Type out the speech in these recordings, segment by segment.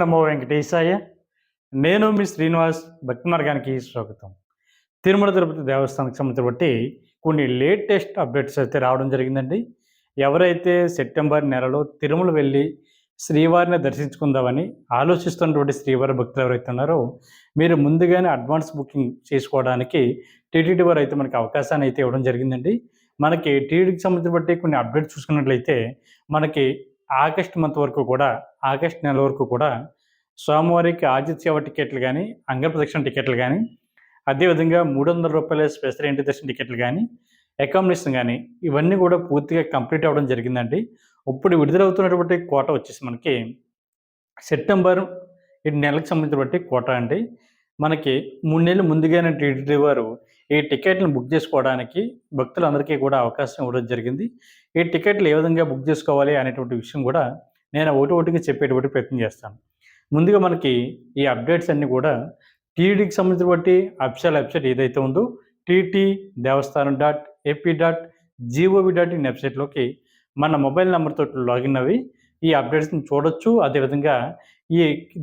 నమో వెంకటేశాయ. నేను మీ శ్రీనివాస్ భక్తి మార్గానికి స్వాగతం. తిరుమల తిరుపతి దేవస్థానానికి సంబంధించి బట్టి కొన్ని లేటెస్ట్ అప్డేట్స్ అయితే రావడం జరిగిందండి. ఎవరైతే సెప్టెంబర్ నెలలో తిరుమల వెళ్ళి శ్రీవారిని దర్శించుకుందామని ఆలోచిస్తున్నటువంటి శ్రీవారి భక్తులు ఎవరైతే ఉన్నారో మీరు ముందుగానే అడ్వాన్స్ బుకింగ్ చేసుకోవడానికి టీటీడీ వారు అయితే మనకి అవకాశాన్ని అయితే ఇవ్వడం జరిగిందండి. మనకి టీటీడీకి సంబంధించి బట్టి కొన్ని అప్డేట్స్ చూసుకున్నట్లయితే మనకి ఆగస్ట్ మంత్ వరకు కూడా ఆగస్ట్ నెల వరకు కూడా స్వామివారికి ఆజిత్ సేవ టికెట్లు కానీ అంగప్రదక్షిణ టికెట్లు కానీ అదేవిధంగా మూడు వందల రూపాయల స్పెషల్ ఇంటి దర్శన టికెట్లు కానీ అకామిడేషన్ కానీ ఇవన్నీ కూడా పూర్తిగా కంప్లీట్ అవ్వడం జరిగిందండి. ఇప్పుడు విడుదలవుతున్నటువంటి కోట వచ్చేసి మనకి సెప్టెంబర్ ఈ నెలకు సంబంధించిన బట్టి కోట అండి. మనకి మూడు నెలలు ముందుగానే టీటీడీ వారు ఈ టికెట్లను బుక్ చేసుకోవడానికి భక్తులందరికీ కూడా అవకాశం ఇవ్వడం జరిగింది. ఈ టికెట్లు ఏ విధంగా బుక్ చేసుకోవాలి అనేటువంటి విషయం కూడా నేను ఒకటి ఒకటిగా చెప్పేటువంటి ప్రయత్నం చేస్తాను. ముందుగా మనకి ఈ అప్డేట్స్ అన్నీ కూడా టీడీకి సంబంధించిన బట్టి అఫిషియల్ వెబ్సైట్ ఏదైతే ఉందో TT Devasthanam dot AP dot G O V dot in వెబ్సైట్లోకి మన మొబైల్ నెంబర్తో లాగిన్ అవి ఈ అప్డేట్స్ని చూడొచ్చు. అదేవిధంగా ఈ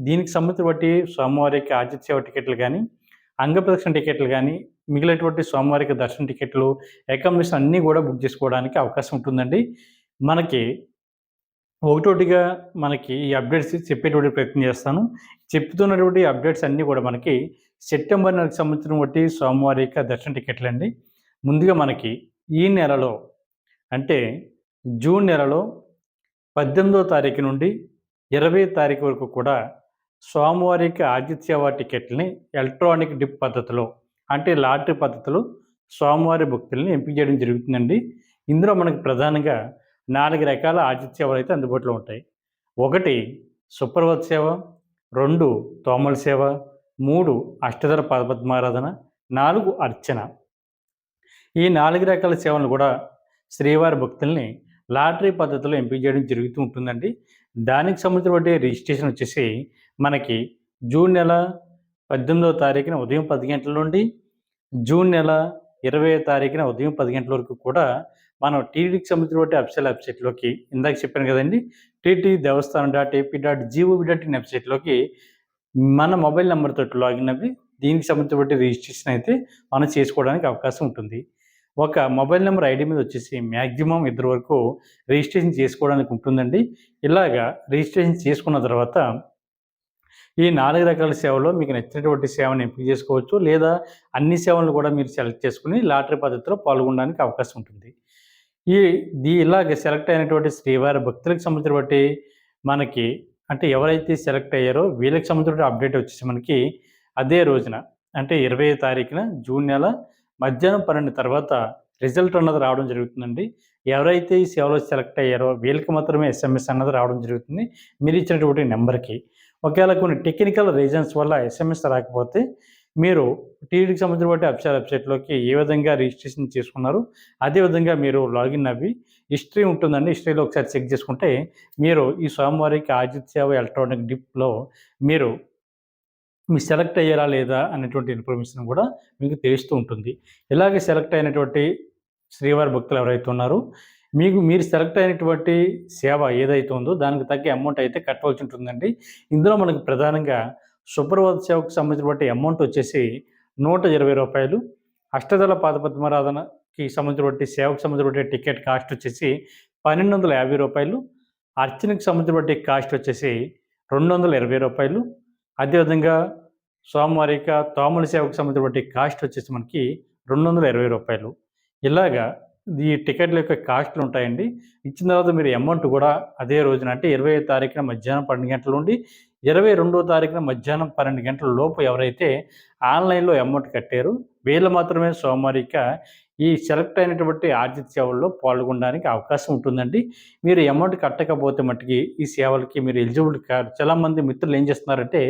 దీనికి సంబంధించిన బట్టి సోమవారికి ఆదిత్య సేవ టికెట్లు కానీ అంగప్రదక్షిణ టికెట్లు కానీ మిగిలినటువంటి స్వామివారికి దర్శన టికెట్లు అకామిడేషన్ అన్నీ కూడా బుక్ చేసుకోవడానికి అవకాశం ఉంటుందండి. మనకి ఒకటోటిగా మనకి ఈ అప్డేట్స్ చెప్పేటువంటి ప్రయత్నం చేస్తాను. చెప్తున్నటువంటి అప్డేట్స్ అన్నీ కూడా మనకి సెప్టెంబర్ నెలకు సంబంధించిన బట్టి సోమవారిక దర్శన టికెట్లు అండి. ముందుగా మనకి ఈ నెలలో అంటే జూన్ నెలలో పద్దెనిమిదో తారీఖు నుండి ఇరవై తారీఖు వరకు కూడా స్వామివారికి ఆతిథ్యవ టికెట్ని ఎలక్ట్రానిక్ డిప్ పద్ధతిలో అంటే లాటరీ పద్ధతిలో స్వామివారి భక్తుల్ని ఎంపిక చేయడం జరుగుతుందండి. ఇందులో మనకి ప్రధానంగా నాలుగు రకాల ఆతిథ్య సేవలు అయితే అందుబాటులో ఉంటాయి. ఒకటి సుప్రభత్ సేవ రెండు తోమల సేవ మూడు అష్టధర పదపద్మారాధన నాలుగు అర్చన. ఈ నాలుగు రకాల సేవలను కూడా శ్రీవారి భక్తుల్ని లాటరీ పద్ధతిలో ఎంపిక చేయడం జరుగుతూ ఉంటుందండి. దానికి సంబంధించినటువంటి రిజిస్ట్రేషన్ వచ్చేసి మనకి జూన్ నెల పద్దెనిమిదవ తారీఖున ఉదయం పది గంటల నుండి జూన్ నెల ఇరవై తారీఖున ఉదయం పది గంటల వరకు కూడా మనం టీటీడీకి సంబంధించినటువంటి అఫిషియల్ వెబ్సైట్లోకి ఇందాక చెప్పాను కదండి TT Devasthanam dot AP dot G O V dot in వెబ్సైట్లోకి మన మొబైల్ నెంబర్ తోటి లాగిన్ అవి దీనికి సంబంధించిన రిజిస్ట్రేషన్ అయితే మనం చేసుకోవడానికి అవకాశం ఉంటుంది. ఒక మొబైల్ నెంబర్ ఐడి మీద వచ్చేసి మ్యాక్సిమం ఇద్దరు వరకు రిజిస్ట్రేషన్ చేసుకోవడానికి ఉంటుందండి. ఇలాగా రిజిస్ట్రేషన్ చేసుకున్న తర్వాత ఈ నాలుగు రకాల సేవలో మీకు నచ్చినటువంటి సేవను ఎంపిక చేసుకోవచ్చు లేదా అన్ని సేవలను కూడా మీరు సెలెక్ట్ చేసుకుని లాటరీ పద్ధతిలో పాల్గొనడానికి అవకాశం ఉంటుంది. ఈ దీ ఇలాగ సెలెక్ట్ అయినటువంటి శ్రీవారి భక్తులకు సంబంధించినటువంటి మనకి అంటే ఎవరైతే సెలెక్ట్ అయ్యారో వీళ్ళకి సంబంధించిన అప్డేట్ వచ్చేసి మనకి అదే రోజున అంటే ఇరవై తారీఖున జూన్ నెల మధ్యాహ్నం పన్నెండు తర్వాత రిజల్ట్ అన్నది రావడం జరుగుతుందండి. ఎవరైతే ఈ సేవలో సెలెక్ట్ అయ్యారో వీళ్ళకి మాత్రమే ఎస్ఎంఎస్ అన్నది రావడం జరుగుతుంది. మీరు ఇచ్చినటువంటి నెంబర్కి ఒకవేళ కొన్ని టెక్నికల్ రీజన్స్ వల్ల ఎస్ఎంఎస్ రాకపోతే మీరు టీవీకి సంబంధించిన అఫిషియల్ వెబ్సైట్లోకి ఏ విధంగా రిజిస్ట్రేషన్ చేసుకున్నారు అదేవిధంగా మీరు లాగిన్ అవి హిస్టరీ ఉంటుందండి. హిస్టరీలో ఒకసారి చెక్ చేసుకుంటే మీరు ఈ సోమవారికి ఆదిత్య ఎలక్ట్రానిక్ డిప్లో మీరు మీ సెలెక్ట్ అయ్యారా లేదా అనేటువంటి ఇన్ఫర్మేషన్ కూడా మీకు తెలుస్తూ ఉంటుంది. ఇలాగే సెలెక్ట్ అయినటువంటి శ్రీవారి భక్తులు ఎవరైతే ఉన్నారో మీకు మీరు సెలెక్ట్ అయినటువంటి సేవ ఏదైతే ఉందో దానికి తగ్గ అమౌంట్ అయితే కట్టవలసి ఉంటుందండి. ఇందులో మనకు ప్రధానంగా సుప్రభాత సేవకు సంబంధించినటువంటి అమౌంట్ వచ్చేసి నూట ఇరవై రూపాయలు. అష్టదళ పాదపద్మరాధనకి సంబంధించినటువంటి సేవకు సంబంధించినటువంటి టికెట్ కాస్ట్ వచ్చేసి పన్నెండు వందల యాభై రూపాయలు. అర్చనకు సంబంధించినటువంటి కాస్ట్ వచ్చేసి రెండు వందల ఇరవై రూపాయలు. అదేవిధంగా సోమవారిక తోమల సేవకు సంబంధించినటువంటి కాస్ట్ వచ్చేసి మనకి రెండు వందల ఇరవై రూపాయలు. ఇలాగా ఈ టికెట్ల యొక్క కాస్ట్లు ఉంటాయండి. ఇచ్చిన తర్వాత మీరు అమౌంట్ కూడా అదే రోజున అంటే ఇరవై తారీఖున మధ్యాహ్నం పన్నెండు గంటల నుండి ఇరవై రెండో తారీఖున మధ్యాహ్నం పన్నెండు గంటల లోపు ఎవరైతే ఆన్లైన్లో అమౌంట్ కట్టారు వీళ్ళు మాత్రమే సోమవారిక ఈ సెలెక్ట్ అయినటువంటి ఆర్థిక సేవల్లో పాల్గొనడానికి అవకాశం ఉంటుందండి. మీరు అమౌంట్ కట్టకపోతే మట్టుకి ఈ సేవలకి మీరు ఎలిజిబుల్ కాదు. చాలామంది మిత్రులు ఏం చేస్తున్నారంటే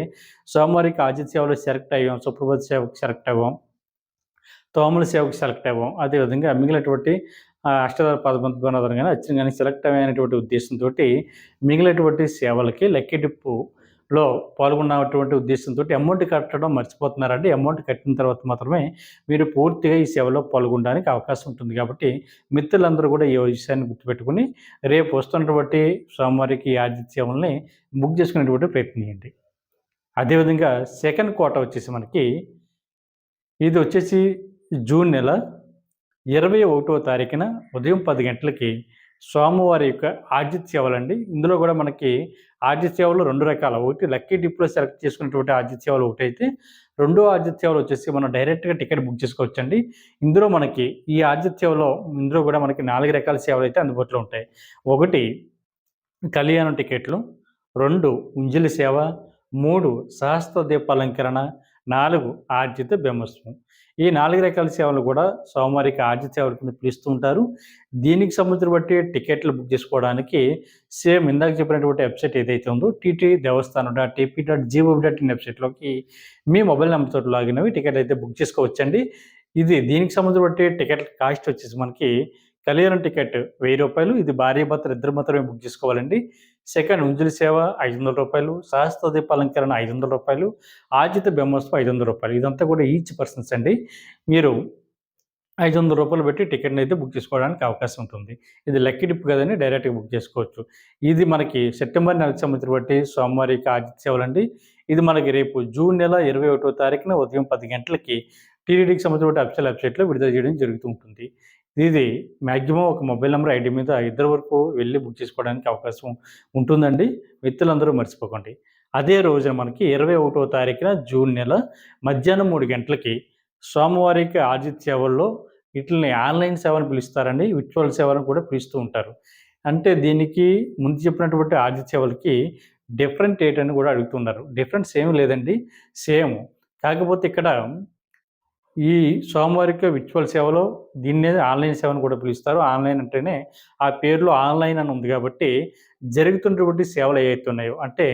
సోమవారికి ఆర్జిత సేవలో సెలెక్ట్ అయ్యాం సుప్రభాత సేవకు సెలెక్ట్ అవ్వం తోమల సేవకు సెలెక్ట్ అవ్వం. అదేవిధంగా మిగిలినటువంటి అష్టదళ పదబంధన కానీ వచ్చిన కానీ సెలెక్ట్ అయ్యేటువంటి ఉద్దేశంతో మిగిలినటువంటి సేవలకి లక్కీ డిప్పు లో పాల్గొన్నటువంటి ఉద్దేశంతో అమౌంట్ కట్టడం మర్చిపోతున్నారండి. అమౌంట్ కట్టిన తర్వాత మాత్రమే మీరు పూర్తిగా ఈ సేవలో పాల్గొనడానికి అవకాశం ఉంటుంది. కాబట్టి మిత్రులందరూ కూడా ఈ విషయాన్ని గుర్తుపెట్టుకుని రేపు వస్తున్నటువంటి సోమవారికి ఈ ఆదిత్య సేవల్ని బుక్ చేసుకునేటువంటి ప్రయత్నం చేయండి. అదేవిధంగా సెకండ్ కోట వచ్చేసి మనకి ఇది వచ్చేసి జూన్ నెల ఇరవై ఒకటో తారీఖున ఉదయం పది గంటలకి స్వామివారి యొక్క ఆర్జిత్ అండి. ఇందులో కూడా మనకి ఆర్జిత్ సేవలు రెండు రకాల. ఒకటి లక్కీ డిప్లో సెలెక్ట్ చేసుకున్నటువంటి ఆర్జిత్ సేవలు ఒకటి అయితే రెండో ఆర్జిత్ సేవలు వచ్చేసి మనం డైరెక్ట్గా టికెట్ బుక్ చేసుకోవచ్చండి. ఇందులో మనకి ఈ ఆర్జిత్ సేవలో ఇందులో కూడా మనకి నాలుగు రకాల సేవలు అయితే అందుబాటులో ఉంటాయి. ఒకటి కళ్యాణం టికెట్లు రెండు ఉంజిలి సేవ మూడు సహస్ర దీపాలంకరణ నాలుగు ఆర్జిత బ్రహ్మస్వం. ఈ నాలుగు రకాల సేవలు కూడా సోమవారికి ఆర్జిత సేవల కింద పిలుస్తూ ఉంటారు. దీనికి సంబంధించిన బట్టి టికెట్లు బుక్ చేసుకోవడానికి సేమ్ ఇందాక చెప్పినటువంటి వెబ్సైట్ ఏదైతే ఉందో TT Devasthanam dot TP dot G O dot in వెబ్సైట్లోకి మీ మొబైల్ నెంబర్తో లాగిన్ అవి టికెట్లు అయితే బుక్ చేసుకోవచ్చండి. ఇది దీనికి సంబంధించిన బట్టి టికెట్ కాస్ట్ వచ్చేసి మనకి కళ్యాణం టికెట్ వెయ్యి రూపాయలు. ఇది భార్య భర్తలు ఇద్దరు మాత్రమే బుక్ చేసుకోవాలండి. సెకండ్ ఉంజలి సేవ ఐదు వందల రూపాయలు సహస్ర అలంకరణ ఐదు వందల రూపాయలు ఆజిత బ్రహ్మోత్సవం ఐదు వందల రూపాయలు. ఇదంతా కూడా ఈచ్ పర్సన్స్ అండి. మీరు ఐదు వందల రూపాయలు పెట్టి టికెట్ని అయితే బుక్ చేసుకోవడానికి అవకాశం ఉంటుంది. ఇది లక్కీ డిప్ కదని డైరెక్ట్గా బుక్ చేసుకోవచ్చు. ఇది మనకి సెప్టెంబర్ నెల సంవత్సరం బట్టి సోమవారికి ఆజిత సేవలు అండి. ఇది మనకి రేపు జూన్ నెల ఇరవై ఒకటో తారీఖున ఉదయం పది గంటలకి టీడీడీకి సంబంధించిన అఫిషియల్ వెబ్సైట్లో విడుదల చేయడం జరుగుతూ ఉంటుంది. ఇది మ్యాక్సిమం ఒక మొబైల్ నెంబర్ ఐడి మీద ఇద్దరు వరకు వెళ్ళి బుక్ చేసుకోవడానికి అవకాశం ఉంటుందండి. వ్యక్తులందరూ మర్చిపోకండి. అదే రోజున మనకి ఇరవై ఒకటో తారీఖున జూన్ నెల మధ్యాహ్నం మూడు గంటలకి సోమవారికి ఆజిత్ సేవల్లో వీటిని ఆన్లైన్ సేవలు పిలుస్తారండి. విర్చువల్ సేవలను కూడా పిలుస్తూ ఉంటారు. అంటే దీనికి ముందు చెప్పినటువంటి ఆజిత్ సేవలకి డిఫరెంట్ ఏంటని కూడా అడుగుతున్నారు. డిఫరెన్స్ ఏమి లేదండి. సేమ్. కాకపోతే ఇక్కడ ఈ సోమవారిక విర్చువల్ సేవలో దీన్నే ఆన్లైన్ సేవను కూడా పిలుస్తారు. ఆన్లైన్ అంటేనే ఆ పేరులో ఆన్లైన్ అని ఉంది కాబట్టి జరుగుతున్నటువంటి సేవలు ఏవైతే ఉన్నాయో అంటే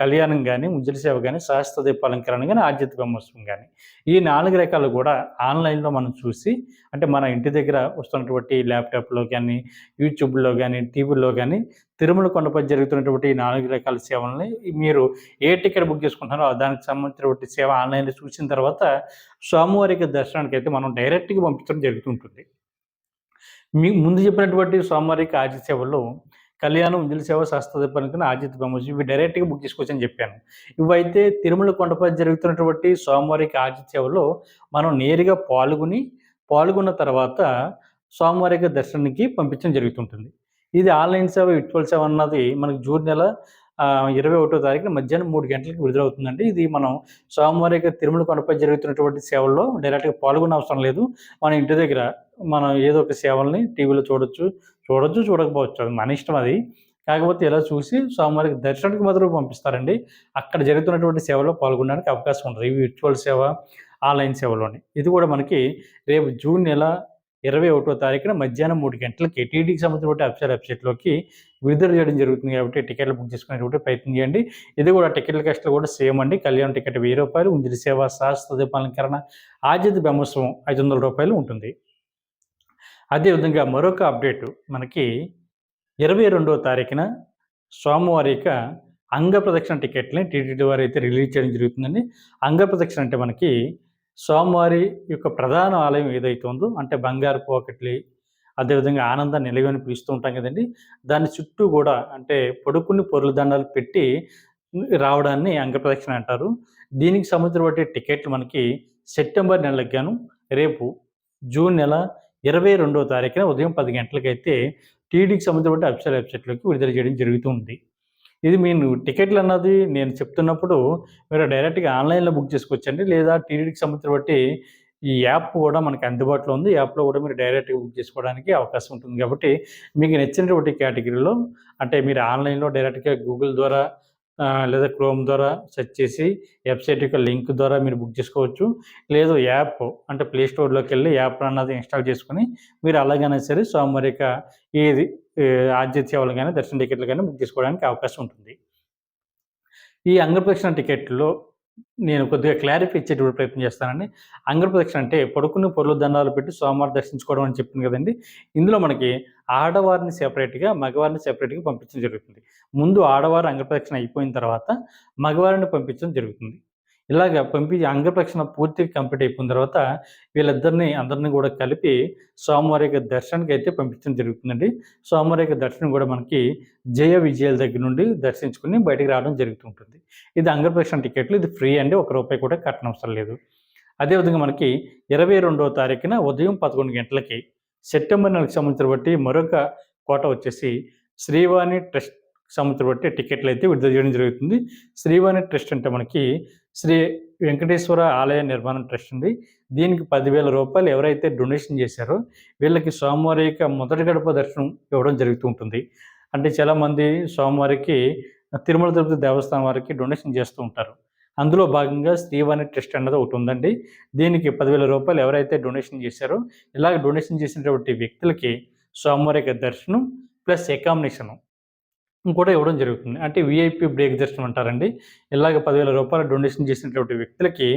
కళ్యాణం కానీ ముంజల సేవ కానీ సహస్రదీప అలంకరణ కానీ ఆద్యత బ్రహ్మోత్సవం కానీ ఈ నాలుగు రకాలు కూడా ఆన్లైన్లో మనం చూసి అంటే మన ఇంటి దగ్గర వస్తున్నటువంటి ల్యాప్టాప్లో కానీ యూట్యూబ్లో కానీ టీవీలో కానీ తిరుమల కొండపై జరుగుతున్నటువంటి ఈ నాలుగు రకాల సేవల్ని మీరు ఏ టికెట్ బుక్ చేసుకుంటున్నారో దానికి సంబంధించినటువంటి సేవ ఆన్లైన్లో చూసిన తర్వాత స్వామివారికి దర్శనానికి అయితే మనం డైరెక్ట్గా పంపించడం జరుగుతుంటుంది మీ ముందు చెప్పినటువంటి స్వామివారికి ఆది సేవల్లో కళ్యాణం ఉంజలి సేవ శాస్త్రదీపానికి ఆజిత్ బ్రహ్మోజీ ఇవి డైరెక్ట్గా బుక్ చేసుకోవచ్చని చెప్పాను. ఇవైతే తిరుమల కొండపై జరుగుతున్నటువంటి స్వామివారికి ఆజిత్ సేవలో మనం నేరుగా పాల్గొని పాల్గొన్న తర్వాత సోమవారికి దర్శనానికి పంపించడం జరుగుతుంటుంది. ఇది ఆన్లైన్ సేవ విట్వల్ సేవ అన్నది మనకి జూన్ నెల ఇరవై ఒకటో తారీఖున మధ్యాహ్నం మూడు గంటలకు విడుదలవుతుందండి. ఇది మనం సోమవారం తిరుమల కొండపై జరుగుతున్నటువంటి సేవల్లో డైరెక్ట్గా పాల్గొన అవసరం లేదు. మన ఇంటి దగ్గర మనం ఏదో ఒక సేవల్ని టీవీలో చూడొచ్చు చూడొచ్చు చూడకపోవచ్చు. అది మన ఇష్టం అది. కాకపోతే ఇలా చూసి సోమవారికి దర్శనానికి మొదలు పంపిస్తారండి. అక్కడ జరుగుతున్నటువంటి సేవలో పాల్గొనడానికి అవకాశం ఉంటుంది ఈ విర్చువల్ సేవ ఆన్లైన్ సేవలోని. ఇది కూడా మనకి రేపు జూన్ నెల ఇరవై ఒకటో తారీఖున మధ్యాహ్నం మూడు గంటలకి టీడీకి సంబంధించిన అఫీషియల్ వెబ్సైట్లోకి విడుదల చేయడం జరుగుతుంది కాబట్టి టికెట్లు బుక్ చేసుకునేటువంటి ప్రయత్నం చేయండి. ఇది కూడా టికెట్ల కష్టాలు కూడా సేమ్ అండి. కళ్యాణ్ టికెట్ వెయ్యి రూపాయలు ఉంజలి సేవ శాస్త్ర దీపాలంకరణ ఆజిత్ బ్రహ్మోత్సవం ఐదు వందల రూపాయలు ఉంటుంది. అదేవిధంగా మరొక అప్డేటు మనకి ఇరవై రెండవ తారీఖున సోమవారి యొక్క అంగ ప్రదక్షిణ టికెట్ని టీటీడీ వారు అయితే రిలీజ్ చేయడం జరుగుతుందండి. అంగ ప్రదక్షిణ అంటే మనకి స్వామివారి యొక్క ప్రధాన ఆలయం ఏదైతే ఉందో అంటే బంగారు పోకట్లి అదేవిధంగా ఆనంద నిలవని పిలుస్తూ ఉంటాం కదండి. దాని చుట్టూ కూడా అంటే పొడుకుని పొరుల దండాలు పెట్టి రావడాన్ని అంగప్రదక్షిణ అంటారు. దీనికి సంబంధించిన టికెట్లు మనకి సెప్టెంబర్ నెలకు గాను రేపు జూన్ నెల ఇరవై రెండవ తారీఖున ఉదయం పది గంటలకైతే టీడీకి సంబంధించిన అఫీషియల్ వెబ్సైట్లోకి విడుదల చేయడం జరుగుతుంది ఇది మీరు టికెట్లు అన్నది నేను చెప్తున్నప్పుడు మీరు డైరెక్ట్గా ఆన్లైన్లో బుక్ చేసుకోవచ్చండి. లేదా టీడీకి సంబంధించిన బట్టి ఈ యాప్ కూడా మనకి అందుబాటులో ఉంది. యాప్లో కూడా మీరు డైరెక్ట్గా బుక్ చేసుకోవడానికి అవకాశం ఉంటుంది. కాబట్టి మీకు నచ్చినటువంటి కేటగిరీలో అంటే మీరు ఆన్లైన్లో డైరెక్ట్గా గూగుల్ ద్వారా లేదా క్రోమ్ ద్వారా సెర్చ్ చేసి వెబ్సైట్ యొక్క లింక్ ద్వారా మీరు బుక్ చేసుకోవచ్చు. లేదు యాప్ అంటే ప్లే స్టోర్లోకి వెళ్ళి యాప్ అన్నది ఇన్స్టాల్ చేసుకుని మీరు అలాగైనా సరే సోమవారిక ఇది ఆద్య సేవలు కానీ దర్శన టికెట్లు కానీ బుక్ చేసుకోవడానికి అవకాశం ఉంటుంది. ఈ అంగప్రదక్షిణ టికెట్లో నేను కొద్దిగా క్లారిఫై ఇచ్చేటువంటి ప్రయత్నం చేస్తానండి. అంగప్రదక్షిణ అంటే పడుకుని పొరులు దండాలు పెట్టి సోమవారం దర్శించుకోవడం అని చెప్పింది కదండి. ఇందులో మనకి ఆడవారిని సెపరేట్గా మగవారిని సెపరేట్గా పంపించడం జరుగుతుంది. ముందు ఆడవారు అంగప్రదక్షిణ అయిపోయిన తర్వాత మగవారిని పంపించడం జరుగుతుంది. ఇలాగ పంపి అంగప్రక్షణ పూర్తిగా కంప్లీట్ అయిపోయిన తర్వాత వీళ్ళిద్దరిని అందరినీ కూడా కలిపి స్వామివారి యొక్క దర్శనానికి అయితే పంపించడం జరుగుతుందండి. స్వామివారి యొక్క దర్శనం కూడా మనకి జయ విజయాల దగ్గర నుండి దర్శించుకుని బయటకు రావడం జరుగుతుంటుంది ఇది అంగప్రక్షణ టికెట్లు ఇది ఫ్రీ అండి. ఒక రూపాయి కూడా కట్టనవసరం లేదు. అదేవిధంగా మనకి ఇరవై రెండవ తారీఖున ఉదయం పదకొండు గంటలకి సెప్టెంబర్ నెలకు సంబంధించిన బట్టి మరొక కోట వచ్చేసి శ్రీవాణి ట్రస్ట్ సంవత్సరం బట్టి టికెట్లు అయితే విడుదల చేయడం జరుగుతుంది. శ్రీవాణి ట్రస్ట్ అంటే మనకి శ్రీ వెంకటేశ్వర ఆలయ నిర్మాణం ట్రస్ట్ ఉంది దీనికి పదివేల రూపాయలు ఎవరైతే డొనేషన్ చేశారో వీళ్ళకి స్వామివారి యొక్క మొదటి గడప దర్శనం ఇవ్వడం జరుగుతూ ఉంటుంది. అంటే చాలామంది స్వామివారికి తిరుమల తిరుపతి దేవస్థానం వారికి డొనేషన్ చేస్తూ ఉంటారు. అందులో భాగంగా శ్రీవాణి ట్రస్ట్ అన్నది ఒకటి ఉందండి. దీనికి పదివేల రూపాయలు ఎవరైతే డొనేషన్ చేశారో ఇలాగ డొనేషన్ చేసినటువంటి వ్యక్తులకి స్వామివారి దర్శనం ప్లస్ అకామినేషను కూడా ఇవ్వడం జరుగుతుంది. అంటే విఐపి బ్రేక్ దర్శనం అంటారండి. ఇలాగ పదివేల రూపాయలు డొనేషన్ చేసినటువంటి వ్యక్తులకి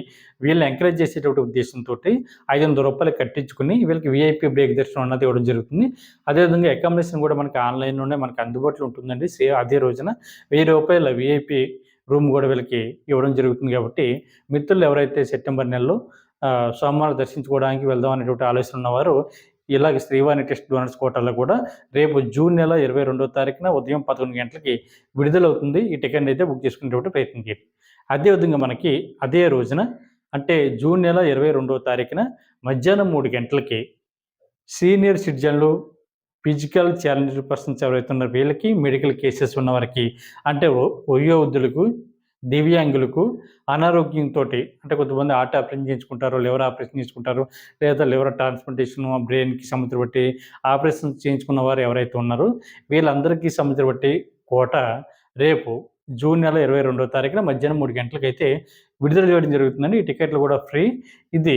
వీళ్ళని ఎంకరేజ్ చేసేటువంటి ఉద్దేశంతో ఐదు వందల రూపాయలు కట్టించుకుని వీళ్ళకి విఐపి బ్రేక్ దర్శనం అన్నది ఇవ్వడం జరుగుతుంది. అదేవిధంగా అకామిడేషన్ కూడా మనకి ఆన్లైన్లోనే మనకి అందుబాటులో ఉంటుందండి. సే అదే రోజున వెయ్యి రూపాయల విఐపి రూమ్ కూడా వీళ్ళకి ఇవ్వడం జరుగుతుంది కాబట్టి మిత్రులు ఎవరైతే సెప్టెంబర్ నెలలో సోమవారం దర్శించుకోవడానికి వెళ్దాం అనేటువంటి ఆలోచన ఉన్నవారు ఇలాగ శ్రీవాణి టెస్ట్ డోనర్స్ కోటాలో కూడా రేపు జూన్ నెల ఇరవై రెండో తారీఖున ఉదయం పదకొండు గంటలకి విడుదలవుతుంది. ఈ టికెట్ అయితే బుక్ చేసుకునేటువంటి ప్రయత్నం చేయండి. అదేవిధంగా మనకి అదే రోజున అంటే జూన్ నెల ఇరవై రెండో తారీఖున మధ్యాహ్నం మూడు గంటలకి సీనియర్ సిటిజన్లు ఫిజికల్ ఛాలెంజ్ పర్సన్స్ ఎవరైతే ఉన్నారో వీళ్ళకి మెడికల్ కేసెస్ ఉన్న వారికి అంటే వయోవృద్ధులకు దివ్యాంగులకు అనారోగ్యంతో అంటే కొంతమంది హార్ట్ ఆపరేషన్ చేయించుకుంటారు లివర్ ఆపరేషన్ చేసుకుంటారు లేదా లివర్ ట్రాన్స్ప్లాంటేషన్ బ్రెయిన్కి సంబంధించి బట్టి ఆపరేషన్ చేయించుకున్న వారు ఎవరైతే ఉన్నారో వీళ్ళందరికీ సంబంధించి బట్టి కోట రేపు జూన్ నెల ఇరవై రెండో తారీఖున మధ్యాహ్నం మూడు గంటలకైతే విడుదల చేయడం జరుగుతుందండి. ఈ టికెట్లు కూడా ఫ్రీ. ఇది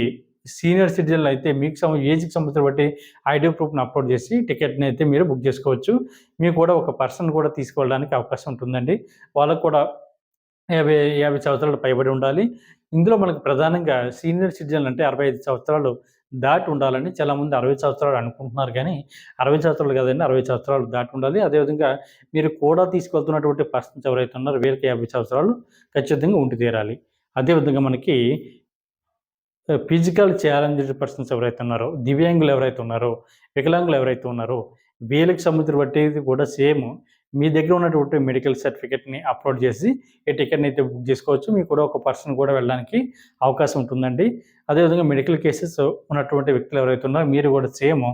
సీనియర్ సిటిజన్లు అయితే మీకు సమ ఏజ్కి సంబంధించిన బట్టి ఐడి ప్రూఫ్ని అప్లోడ్ చేసి టికెట్ని అయితే మీరు బుక్ చేసుకోవచ్చు. మీకు కూడా ఒక పర్సన్ కూడా తీసుకోవడానికి అవకాశం ఉంటుందండి. వాళ్ళకు కూడా యాభై యాభై సంవత్సరాలు పైబడి ఉండాలి. ఇందులో మనకు ప్రధానంగా సీనియర్ సిటిజన్లు అంటే అరవై ఐదు సంవత్సరాలు దాటి ఉండాలని చాలామంది అరవై సంవత్సరాలు అనుకుంటున్నారు. కానీ అరవై సంవత్సరాలు కదండి అరవై సంవత్సరాలు దాటి ఉండాలి. అదేవిధంగా మీరు కూడా తీసుకెళ్తున్నటువంటి పర్సన్స్ ఎవరైతే ఉన్నారో వీరికి యాభై సంవత్సరాలు ఖచ్చితంగా ఉండి తీరాలి. అదేవిధంగా మనకి ఫిజికల్ ఛాలెంజ్డ్ పర్సన్స్ ఎవరైతే ఉన్నారో దివ్యాంగులు ఎవరైతే ఉన్నారో వికలాంగులు ఎవరైతే ఉన్నారో వీళ్ళకి సముద్రం బట్టి కూడా సేమ్ మీ దగ్గర ఉన్నటువంటి మెడికల్ సర్టిఫికేట్ని అప్లోడ్ చేసి ఈ టికెట్ని అయితే బుక్ చేసుకోవచ్చు మీకు కూడా ఒక పర్సన్ కూడా వెళ్ళడానికి అవకాశం ఉంటుందండి. అదేవిధంగా మెడికల్ కేసెస్ ఉన్నటువంటి వ్యక్తులు ఎవరైతే ఉన్నారో మీరు కూడా సేమ్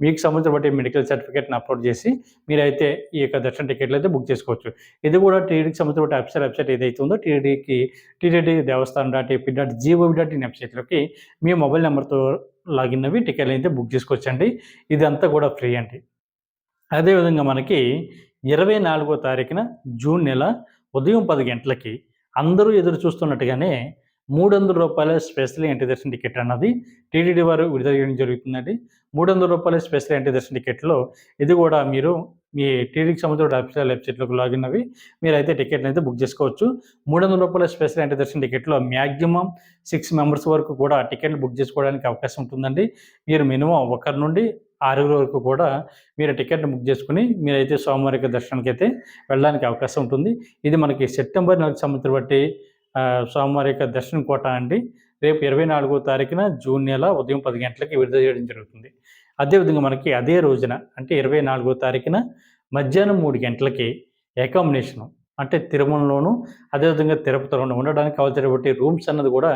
మీకు సంబంధించిన బట్టి మెడికల్ సర్టిఫికేట్ని అప్లోడ్ చేసి మీరైతే ఈ యొక్క దర్శన టికెట్లు అయితే బుక్ చేసుకోవచ్చు. ఇది కూడా టీడీకి సంబంధించిన వెబ్సైట్ వెబ్సైట్ ఏదైతే ఉందో టీడీకి TTD Devasthanam dot AP dot G O V dot in వెబ్సైట్లోకి మీ మొబైల్ నెంబర్తో లాగిన్ అవి టికెట్లు అయితే బుక్ చేసుకోవచ్చండి. ఇదంతా కూడా ఫ్రీ అండి. అదేవిధంగా మనకి ఇరవై నాలుగో తారీఖున జూన్ నెల ఉదయం పది గంటలకి అందరూ ఎదురు చూస్తున్నట్టుగానే మూడు వందల రూపాయల స్పెషల్ ఎంట్రీ దర్శన టికెట్ అన్నది టీటీడీ వారు విడుదల చేయడం జరుగుతుందండి. మూడు వందల రూపాయల స్పెషల్ ఎంట్రీ దర్శన టికెట్లో ఇది కూడా మీరు మీ టీడీకి సంబంధించిన అఫీషియల్ వెబ్సైట్లోకి లాగిన్ అవి మీరైతే టికెట్ని అయితే బుక్ చేసుకోవచ్చు. మూడు వందల రూపాయల స్పెషల్ ఎంట్రీ దర్శన టికెట్లో మ్యాక్సిమం సిక్స్ మెంబర్స్ వరకు కూడా టికెట్లు బుక్ చేసుకోవడానికి అవకాశం ఉంటుందండి. మీరు మినిమం ఒకరి నుండి ఆరుగురు వరకు కూడా మీరు టికెట్ని బుక్ చేసుకుని మీరైతే సోమవారికి దర్శనానికి అయితే వెళ్ళడానికి అవకాశం ఉంటుంది. ఇది మనకి సెప్టెంబర్ నెలకు సంవత్సరం బట్టి సోమవారి యొక్క దర్శనం కోట అండి. రేపు ఇరవై నాలుగో తారీఖున జూన్ నెల ఉదయం పది గంటలకి విడుదల చేయడం జరుగుతుంది. అదేవిధంగా మనకి అదే రోజున అంటే ఇరవై నాలుగో తారీఖున మధ్యాహ్నం మూడు గంటలకి అకామిడేషను అంటే తిరుమలలోను అదేవిధంగా తిరుపతిలోను ఉండడానికి కావాల్సినటువంటి రూమ్స్ అన్నది కూడా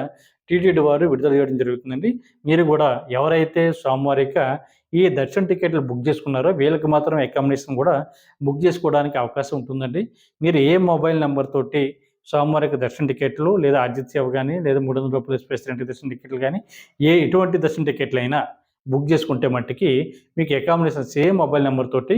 టీటీడీ వారు విడుదల చేయడం జరుగుతుందండి. మీరు కూడా ఎవరైతే సోమవారిక ఈ దర్శన టికెట్లు బుక్ చేసుకున్నారో వీళ్ళకి మాత్రం అకామిడేషన్ కూడా బుక్ చేసుకోవడానికి అవకాశం ఉంటుందండి. మీరు ఏ మొబైల్ నెంబర్ తోటి సోమవారికి దర్శన టికెట్లు లేదా అజిత్ సేవ కానీ లేదా మూడు వందల రూపాయల స్పెషల్ దర్శన టికెట్లు కానీ ఏ ఎటువంటి దర్శన టికెట్లు అయినా బుక్ చేసుకుంటే మట్టికి మీకు అకామిడేషన్ సేమ్ మొబైల్ నెంబర్ తోటి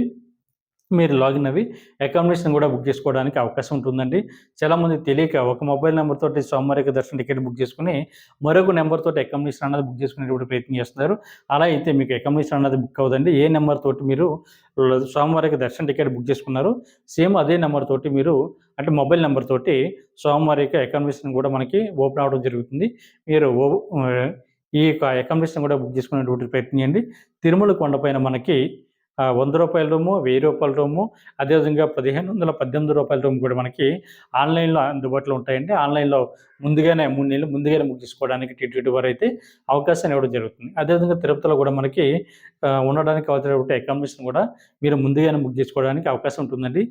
మీరు లాగిన్ అవి అకామిడేషన్ కూడా బుక్ చేసుకోవడానికి అవకాశం ఉంటుందండి. చాలామంది తెలియక ఒక మొబైల్ నెంబర్ తోటి సోమవారికి దర్శన టికెట్ బుక్ చేసుకుని మరొక నెంబర్ తోటి అకామిడేషన్ అన్నది బుక్ చేసుకునేటువంటి ప్రయత్నం చేస్తున్నారు. అలా అయితే మీకు అకామిడేషన్ అన్నది బుక్ అవ్వదండి. ఏ నెంబర్ తోటి మీరు సోమవారికి దర్శన టికెట్ బుక్ చేసుకున్నారు సేమ్ అదే నెంబర్ తోటి మీరు అంటే మొబైల్ నెంబర్ తోటి సోమవారికి అకామిడేషన్ కూడా మనకి ఓపెన్ అవ్వడం జరుగుతుంది. మీరు ఓ- ఈ యొక్క అకామిడేషన్ కూడా బుక్ చేసుకునేటువంటి ప్రయత్నం చేయండి. తిరుమల కొండపైన మనకి వంద రూపాయల రూము వెయ్యి రూపాయల రూము అదేవిధంగా పదిహేను వందల పద్దెనిమిది రూపాయల రూమ్ కూడా మనకి ఆన్లైన్లో అందుబాటులో ఉంటాయండి. ఆన్లైన్లో ముందుగానే మూడు నెలలు ముందుగానే బుక్ చేసుకోవడానికి టీటీడీ వారు అయితే అవకాశాన్ని ఇవ్వడం జరుగుతుంది. అదేవిధంగా తిరుపతిలో కూడా మనకి ఉండడానికి అవసరమైన అకామిడేషన్ కూడా మీరు ముందుగానే బుక్ చేసుకోవడానికి అవకాశం ఉంటుందండి.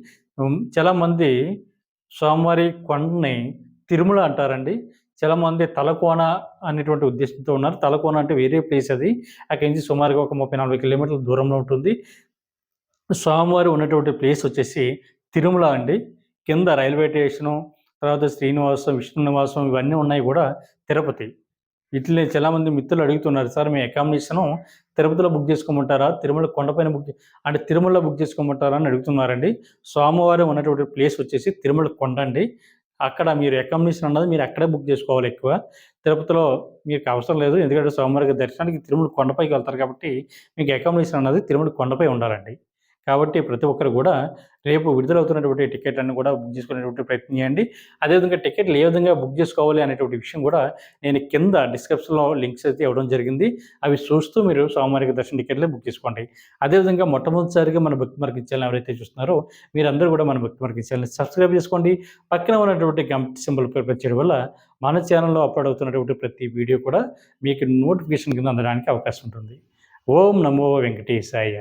చాలామంది సోమవారి కొండని తిరుమల అంటారండి. చాలామంది తలకోన అనేటువంటి ఉద్దేశంతో ఉన్నారు. తలకోన అంటే వేరే ప్లేస్ అది. అక్కడి నుంచి సుమారుగా ఒక ముప్పై నలభై కిలోమీటర్ల దూరంలో ఉంటుంది. స్వామివారి ఉన్నటువంటి ప్లేస్ వచ్చేసి తిరుమల అండి. కింద రైల్వే స్టేషను తర్వాత శ్రీనివాసం విష్ణు నివాసం ఇవన్నీ ఉన్నాయి కూడా తిరుపతి. ఇట్లే చాలామంది మిత్రులు అడుగుతున్నారు సార్ మీ అకామిడేషను తిరుపతిలో బుక్ చేసుకోమంటారా? తిరుమల కొండపైన బుక్ చే- అంటే తిరుమలలో బుక్ చేసుకోమంటారా అని అడుగుతున్నారండి. స్వామివారం ఉన్నటువంటి ప్లేస్ వచ్చేసి తిరుమల కొండ అండి. అక్కడ మీరు అకామిడేషన్ అన్నది మీరు అక్కడే బుక్ చేసుకోవాలి ఎక్కువ. తిరుపతిలో మీకు అవసరం లేదు. ఎందుకంటే స్వామివారి దర్శనానికి తిరుమల కొండపైకి వెళ్తారు కాబట్టి మీకు అకామిడేషన్ అన్నది తిరుమల కొండపై ఉండాలండి. కాబట్టి ప్రతి ఒక్కరు కూడా రేపు విడుదలవుతున్నటువంటి టికెట్ కూడా బుక్ చేసుకునేటువంటి ప్రయత్నం చేయండి. అదేవిధంగా టికెట్లు ఏ విధంగా బుక్ చేసుకోవాలి అనేటువంటి విషయం కూడా నేను కింద డిస్క్రిప్షన్లో లింక్స్ అయితే ఇవ్వడం జరిగింది. అవి చూస్తూ మీరు సోమవారికి దర్శన టికెట్లే బుక్ చేసుకోండి. అదేవిధంగా మొట్టమొదటిసారిగా మన భక్తి మార్కి ఛానల్ ఎవరైతే చూస్తున్నారో మీరందరూ కూడా మన భక్తి మార్కి ఛానల్ సబ్స్క్రైబ్ చేసుకోండి. పక్కన ఉన్నటువంటి గంట సింబల్ ప్రిపేర్ చేయడం వల్ల మన ఛానల్లో అప్లోడ్ అవుతున్నటువంటి ప్రతి వీడియో కూడా మీకు నోటిఫికేషన్ కింద అందడానికి అవకాశం ఉంటుంది. ఓం నమో వెంకటేశాయ.